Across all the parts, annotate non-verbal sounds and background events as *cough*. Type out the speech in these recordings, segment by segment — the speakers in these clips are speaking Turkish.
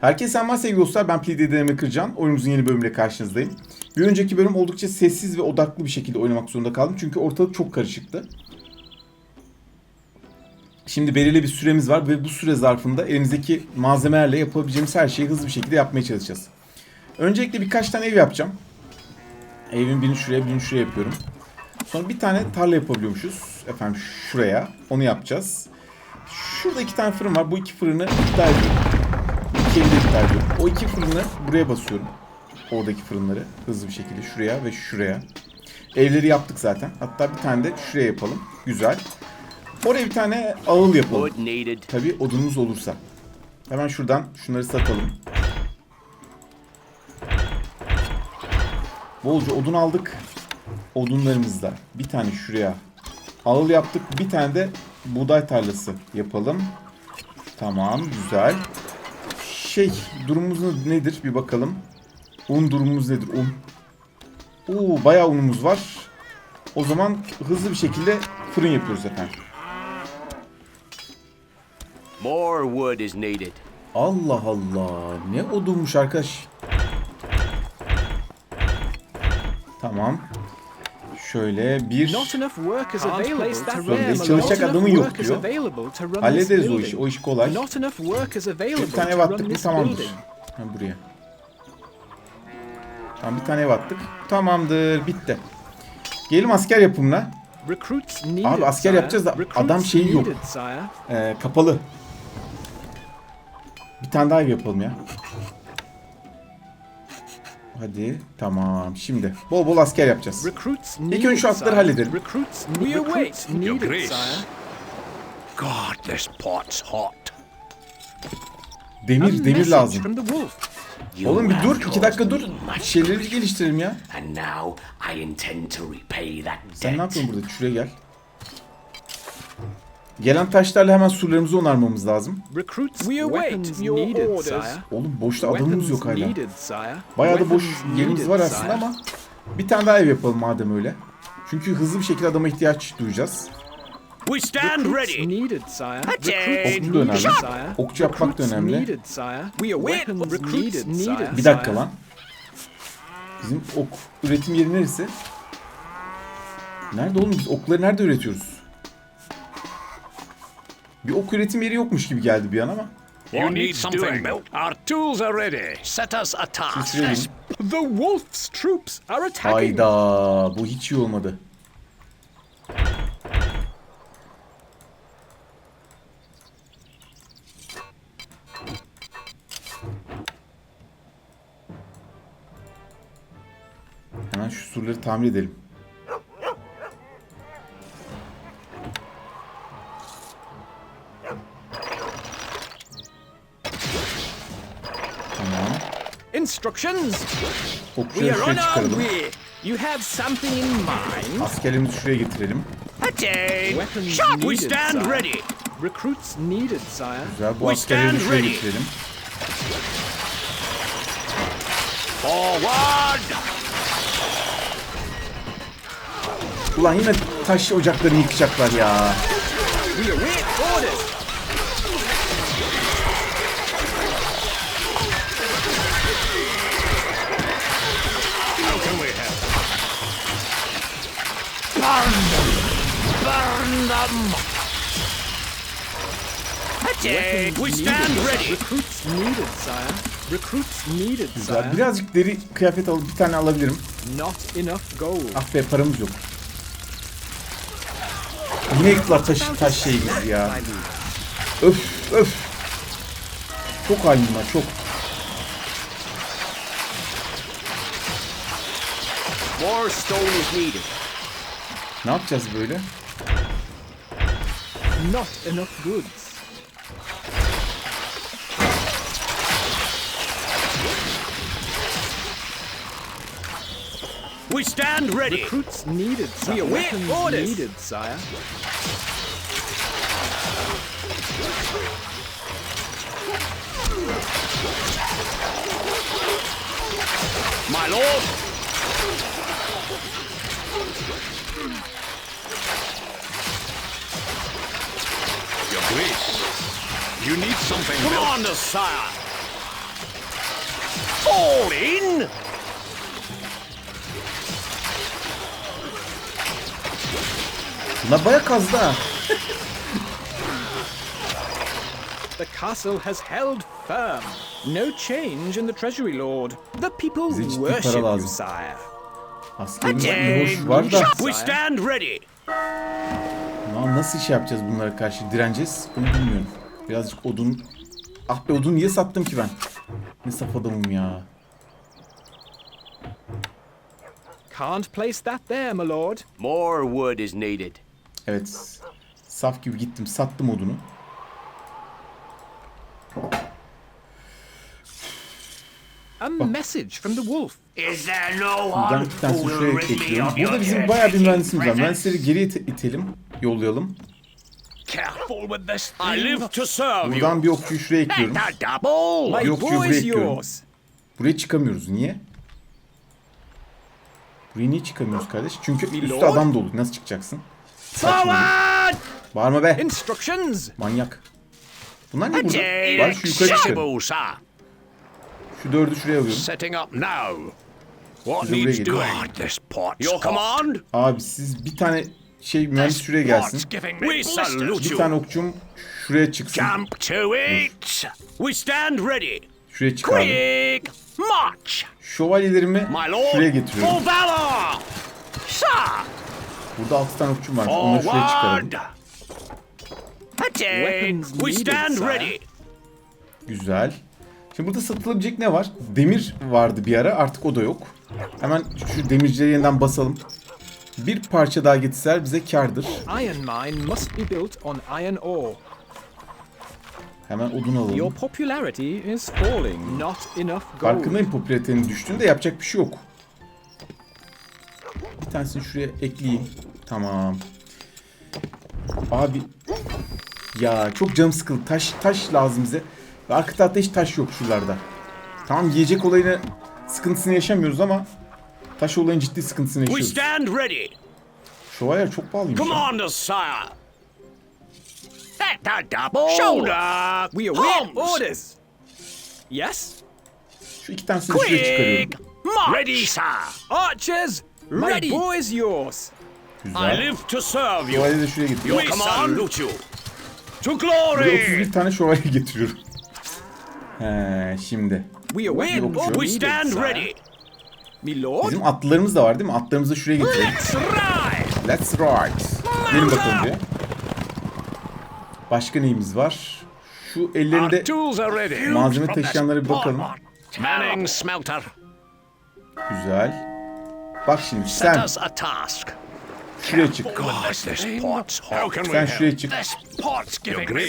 Herkese selamlar sevgili dostlar. Ben PDD Deneme Kırcan. Oyunumuzun yeni bölümüyle karşınızdayım. Bir önceki bölüm oldukça sessiz ve odaklı bir şekilde oynamak zorunda kaldım. Çünkü ortalık çok karışıktı. Şimdi belirli bir süremiz var ve bu süre zarfında elimizdeki malzemelerle yapabileceğimiz her şeyi hızlı bir şekilde yapmaya çalışacağız. Öncelikle birkaç tane ev yapacağım. Evin birini şuraya, birini şuraya yapıyorum. Sonra bir tane tarla yapabiliyormuşuz. Efendim şuraya. Onu yapacağız. Şurada iki tane fırın var. Bu iki fırını iptal ediyorum. İki evi de iptal ediyorum. O iki fırını buraya basıyorum. Oradaki fırınları hızlı bir şekilde şuraya ve şuraya. Evleri yaptık zaten. Hatta bir tane de şuraya yapalım. Güzel. Oraya bir tane ağıl yapalım. Tabi odunumuz olursa. Hemen şuradan şunları satalım. Bolca odun aldık. Odunlarımızda bir tane şuraya ağıl yaptık. Bir tane de buğday tarlası yapalım. Tamam güzel. Şey durumumuz nedir bir bakalım. Un durumumuz nedir? Un. Oo bayağı unumuz var. O zaman hızlı bir şekilde fırın yapıyoruz efendim. More wood is needed. Allah Allah. Ne odunmuş arkadaş. Tamam. Şöyle bir Not enough workers Can't available place to that run Sorun değil. this Çalışacak adamın Not yok enough workers diyor. available to run this hallederiz o işi. O iş kolay. Not enough workers available Bir tane to ev run attık mı tamamdır. Ha, buraya. Tamam bir tane ev attık. Tamamdır. Bitti. Gelelim asker yapımına. Abi asker yapacağız da adam şeyi yok. Ee, kapalı. Bir tane daha ev yapalım ya. Hadi. Tamam. Şimdi. Bol bol asker yapacağız. Recruits önce şu sire. halledelim. Your grace. God, this pot's hot. Demir, demir lazım. Oğlum bir dur. iki dakika dur. Şeyleri geliştirelim ya. And now I intend to repay that Sen ne debt. yapıyorsun burada? Şuraya gel. Gelen taşlarla hemen surlarımızı onarmamız lazım. Oğlum boşta adamımız yok hala. Bayağı da boş yerimiz var aslında ama bir tane daha ev yapalım madem öyle. Çünkü hızlı bir şekilde adama ihtiyaç duyacağız. We stand ready. needed, sire. Okçu da önemli. Okçu yapmak da önemli. Bir dakika lan. Bizim ok üretim yeri neresi? Nerede oğlum biz okları nerede üretiyoruz? Bir ok üretim yeri yokmuş gibi geldi bir an ama. You need something built. Our tools are ready. Set us a task. The wolf's troops are attacking. Hayda bu hiç iyi olmadı. Hemen şu surları tamir edelim. Instructions. We Okçuları are on şuraya our çıkaralım. way. You have something in mind. Askerlerimizi şuraya getirelim. Attain. Shot. We stand ready. Recruits needed, sire. Güzel bu We askerleri stand şuraya ready. getirelim. Forward. Ulan yine taş ocaklarını yıkacaklar ya. We await orders. Burn them. Attain. We stand ready. Recruits needed, sire. Recruits needed, Güzel. sire. Birazcık deri kıyafet alıp bir tane alabilirim. Not enough gold. Ah be paramız yok. Yine yıktılar taş, taş şeyimizi ya. Öf öf. Çok hainler çok. More stone is needed. Ne yapacağız böyle? Not enough goods. We stand ready. Recruits needed, sire. We await Weapons orders. needed, sire. My lord. You need something built. Commander, sire. Fall in. Bunlar baya kazdı ha. The castle has held firm. No change in the treasury, Lord. The people Bize worship you, sire. Askerimiz hoş var da. We stand ready. Lan nasıl iş yapacağız bunlara karşı? Direneceğiz? Bunu bilmiyorum. Birazcık odun... Ah be odun niye sattım ki ben? Ne saf adamım ya. Can't place that there, my lord. More wood is needed. Evet. Saf gibi gittim sattım odunu. A message from the wolf. Is there no Buradan one bir tanesi who will şuraya rid me ekliyorum. of your Burada bizim bayağı bir mühendisimiz var. Mühendisleri geri ite- itelim. Yollayalım. Careful with this I thing. live to serve you. Buradan bir okçuyu şuraya ekliyorum. Double. Yok, boy yok, is bekliyorum. yours. Buraya çıkamıyoruz. Niye? Buraya niye çıkamıyoruz kardeş? Çünkü üstte Lord? adam dolu. Nasıl çıkacaksın? Forward. Bağırma be. Instructions. Manyak. Bunlar ne burada? Var şu yukarı sir. Şu dördü şuraya alıyorum. Setting up now. What buraya needs doing? God, this pot's Your command? Abi siz bir tane şey mühendis şuraya gelsin. Bir tane okçum şuraya çıksın. Jump to it. We stand ready. Şuraya çık abi. Quick march. Şövalyelerimi şuraya getiriyorum. For valor. Sir. Burada altı tane okçum var. Onları şuraya çıkaralım. We stand ready. Güzel. Şimdi burada satılabilecek ne var? Demir vardı bir ara. Artık o da yok. Hemen şu demircileri yeniden basalım. Bir parça daha getirseler bize kardır. Iron mine must be built on iron ore. Hemen odun Your alalım. popularity is falling. Not enough gold. Farkındayım popülaritenin düştüğünde yapacak bir şey yok. Bir tanesini şuraya ekleyeyim. Tamam. Abi ya çok canım sıkıldı. Taş taş lazım bize. Ve arka tarafta hiç taş yok şuralarda. Tamam yiyecek olayını sıkıntısını yaşamıyoruz ama taş olayın ciddi sıkıntısını We yaşıyoruz. stand ready. Şövalyeler çok pahalıymış. ya. Commander, sire. At the double. Shoulder. We await Arms. orders. Yes? Şu iki tanesini şuraya çıkarıyorum. Quick march. Ready, sir. Archers, my Ready. boy is yours. I Güzel. live to serve you. Şövalyeyi de şuraya. Your We command. salute you. To glory. 31 tane şövalye getiriyorum. He şimdi. We await yok. orders. We stand sire. ready. Me lord? Bizim atlılarımız da var değil mi? Atlarımızı şuraya getirelim. Let's ride. Let's ride. Gelin bakalım buraya. Başka neyimiz var? Şu ellerinde malzeme taşıyanlara bir bakalım. Manning smelter. Güzel. Bak şimdi sen şuraya çık. Sen şuraya çık.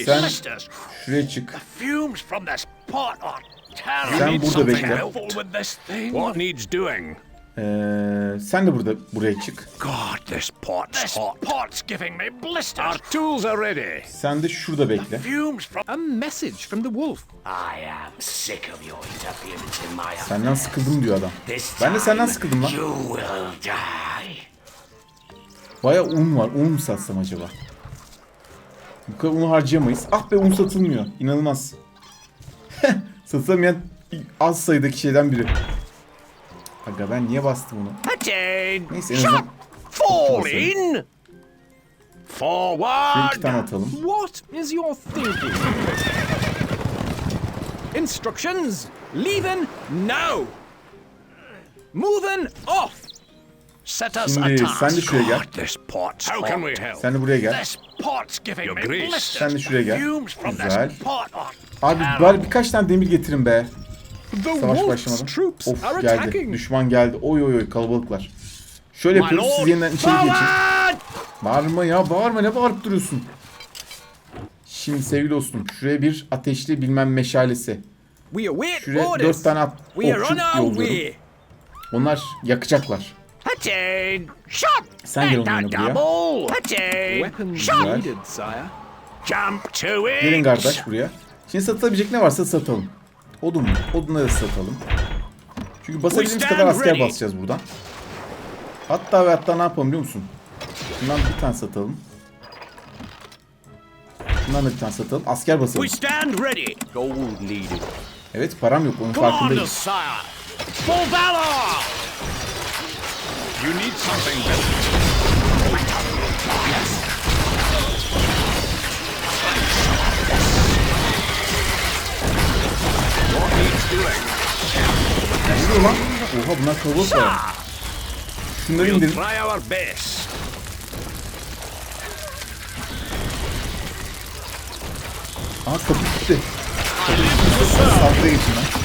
Sen-. Şuraya çık. Sen Need burada something bekle. helpful with this thing. What needs doing? Ee, sen de burada buraya çık. God, this pot's this hot. pot's giving me blisters. Our tools are ready. Sen de şurada bekle. Fumes from. A message from the wolf. I am sick of your interference in my affairs. Senden sıkıldım diyor adam. Ben de senden sıkıldım lan. You will die. Baya un var. Un mu satsam acaba? Bu kadar unu harcayamayız. Ah be un satılmıyor. İnanılmaz. Satılamayan az sayıdaki şeyden biri. Aga ben niye bastım onu? Neyse en azından Fall in. Forward. tane atalım. What is your thinking? Instructions. Leaving now. Moving off. Set us Şimdi a task. sen de şuraya gel. God, this pot's How can we help? Sen de buraya gel. Me blisters. Sen de şuraya gel. Güzel. Abi bari birkaç tane demir getirin be. The Savaş troops Of are geldi. attacking. Düşman geldi. Oy oy oy kalabalıklar. Şöyle yapıyoruz. Siz yeniden içeri geçin. Bağırma ya bağırma ne bağırıp duruyorsun? Şimdi sevgili dostum şuraya bir ateşli bilmem meşalesi. Şuraya dört tane at, We are okçu on our yolluyorum. Onlar yakacaklar. Attain. Shot. Sen gel the onlarla buraya. double. Attain. Shot. Güzel. needed, sire. Jump to it. Gelin kardeş buraya. Şimdi satılabilecek ne varsa satalım. Odun mu? Odunları da satalım. Çünkü basabildiğimiz kadar asker ready. basacağız buradan. Hatta ve hatta ne yapalım biliyor musun? Şundan bir tane satalım. Şundan da bir tane satalım. Asker basalım. We stand ready. Gold needed. Evet param yok onun farkındayım. You need something better. What needs doing? Ne oluyor lan? Oha bunlar kalabalık var. Şunları indirin. try our best. Aha kapı gitti. Saldırıya geçin lan.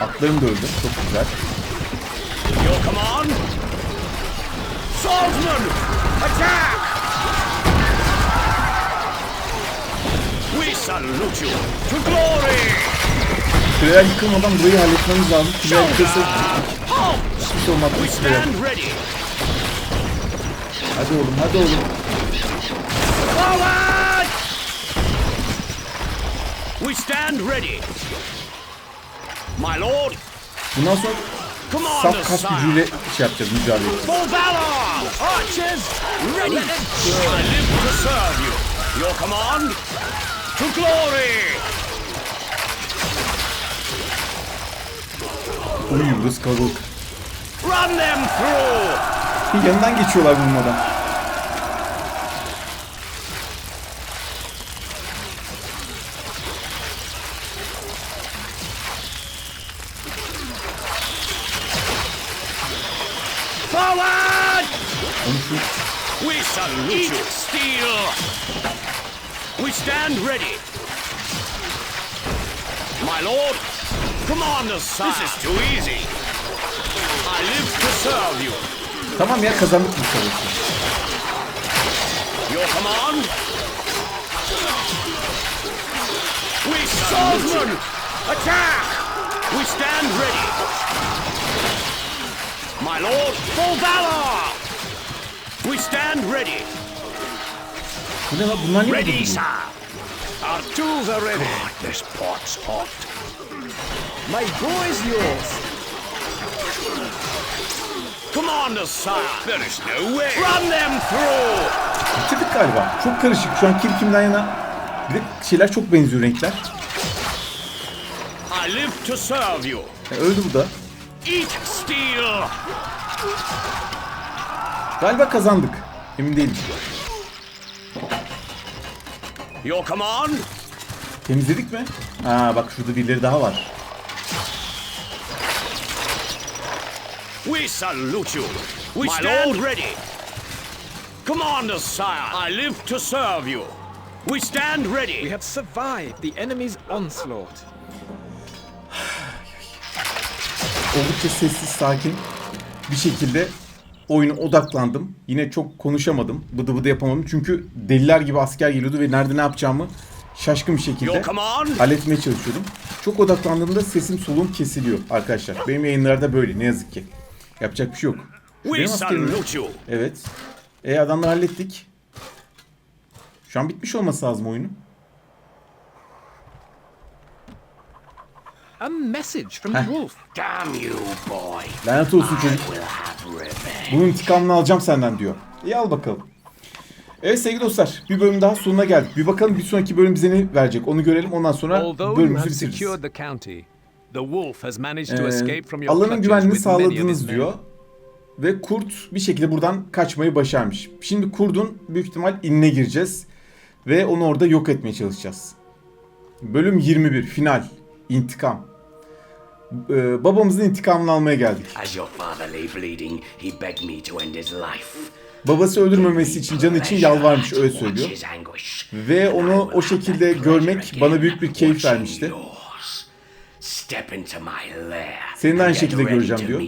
Atlarım da öldü. Çok güzel. Your command? Swordsman! Attack! We salute you to glory! Kuleler yıkılmadan burayı halletmemiz lazım. Kuleler yıkılsa hiçbir şey olmaz. Hadi oğlum hadi oğlum. Forward! We stand ready! My lord, Bundan sonra saf kas gücüyle şey yapacağız mücadele edeceğiz. For valor! Archers, ready! I live to serve you. Your command? To glory! Uy kalabalık. Run them through! Yanından geçiyorlar bulmadan. Salute you. Steel! We stand ready. My lord, commander sire. This is too easy. I live to serve you. Tamam ya kazandık bu savaşı. Your command? We salute you. Attack! We stand ready. My lord, for valor! Stand ready. Bu ne lan bunlar niye Ready, sir. Our tools are ready. God, this pot's hot. My bow is yours. Commander, sire. There is no way. Run them through. Bitirdik galiba. Çok karışık. Şu an kim kimden yana. Bir de şeyler çok benziyor renkler. I live to serve you. E, öldü bu da. Eat steel. Galiba kazandık. Emin değilim. Your command? Temizledik mi? Ha bak şurada birileri daha var. We salute you. We stand ready. Commander, sire. I live to serve you. We stand We ready. have survived the enemy's onslaught. *sighs* Oldukça sessiz, sakin bir şekilde oyuna odaklandım. Yine çok konuşamadım. Bıdı bıdı yapamadım. Çünkü deliler gibi asker geliyordu ve nerede ne yapacağımı şaşkın bir şekilde halletmeye çalışıyordum. Çok odaklandığımda sesim soluğum kesiliyor arkadaşlar. Benim yayınlarda böyle ne yazık ki. Yapacak bir şey yok. Benim askerim-. Evet. E adamları hallettik. Şu an bitmiş olması lazım oyunun. A message from the wolf. Damn you, boy. Lanet olsun çocuk. Bunun intikamını alacağım senden diyor. İyi al bakalım. Evet sevgili dostlar bir bölüm daha sonuna geldik. Bir bakalım bir sonraki bölüm bize ne verecek onu görelim ondan sonra bölümümüzü bitiririz. Ee, alanın güvenliğini sağladınız diyor. Ve kurt bir şekilde buradan kaçmayı başarmış. Şimdi kurdun büyük ihtimal inine gireceğiz. Ve onu orada yok etmeye çalışacağız. Bölüm 21 final intikam. Ee, babamızın intikamını almaya geldik. As your father lay bleeding, he begged me to end his life. Babası öldürmemesi için canı için yalvarmış öyle söylüyor. Ve onu o şekilde görmek bana büyük bir keyif vermişti. Seni de aynı şekilde göreceğim diyor.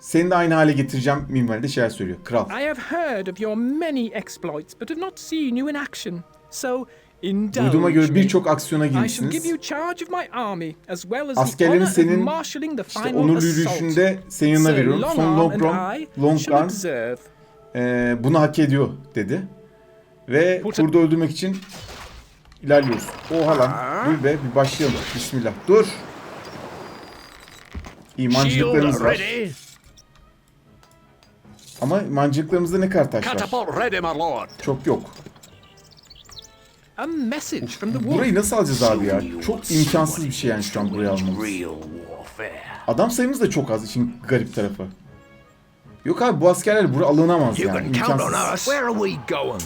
Seni de aynı hale getireceğim minvalinde şeyler söylüyor. Kral. I have heard of your many exploits, but have not seen you in action. So Duyduğuma göre birçok aksiyona I shall give girmişsiniz. you charge of my army, as well as the Askerlerin senin marshalling the işte final onurlu assault. yürüyüşünde senin yanına veriyorum. Son long arm, long arm observe. eee, bunu hak ediyor dedi. Ve kurdu öldürmek için ilerliyoruz. Oha lan. Dur be bir başlayalım. Bismillah. Dur. İmancılıklarımız var. Ama imancılıklarımızda ne kadar taş var? Çok yok. A message from the wolf. Burayı nasıl alacağız abi ya? Çok imkansız bir şey yani şu an burayı almamız. Adam sayımız da çok az işin garip tarafı. Yok abi bu askerler buraya alınamaz yani. imkansız. us. Where are we going?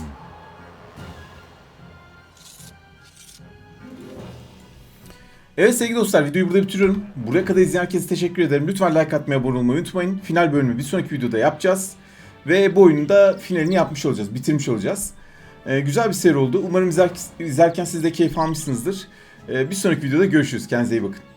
Evet sevgili dostlar videoyu burada bitiriyorum. Buraya kadar izleyen herkese teşekkür ederim. Lütfen like atmayı, abone olmayı unutmayın. Final bölümü bir sonraki videoda yapacağız. Ve bu oyunun da finalini yapmış olacağız, bitirmiş olacağız. Ee, güzel bir seri oldu. Umarım izler, izlerken siz de keyif almışsınızdır. Ee, bir sonraki videoda görüşürüz. Kendinize iyi bakın.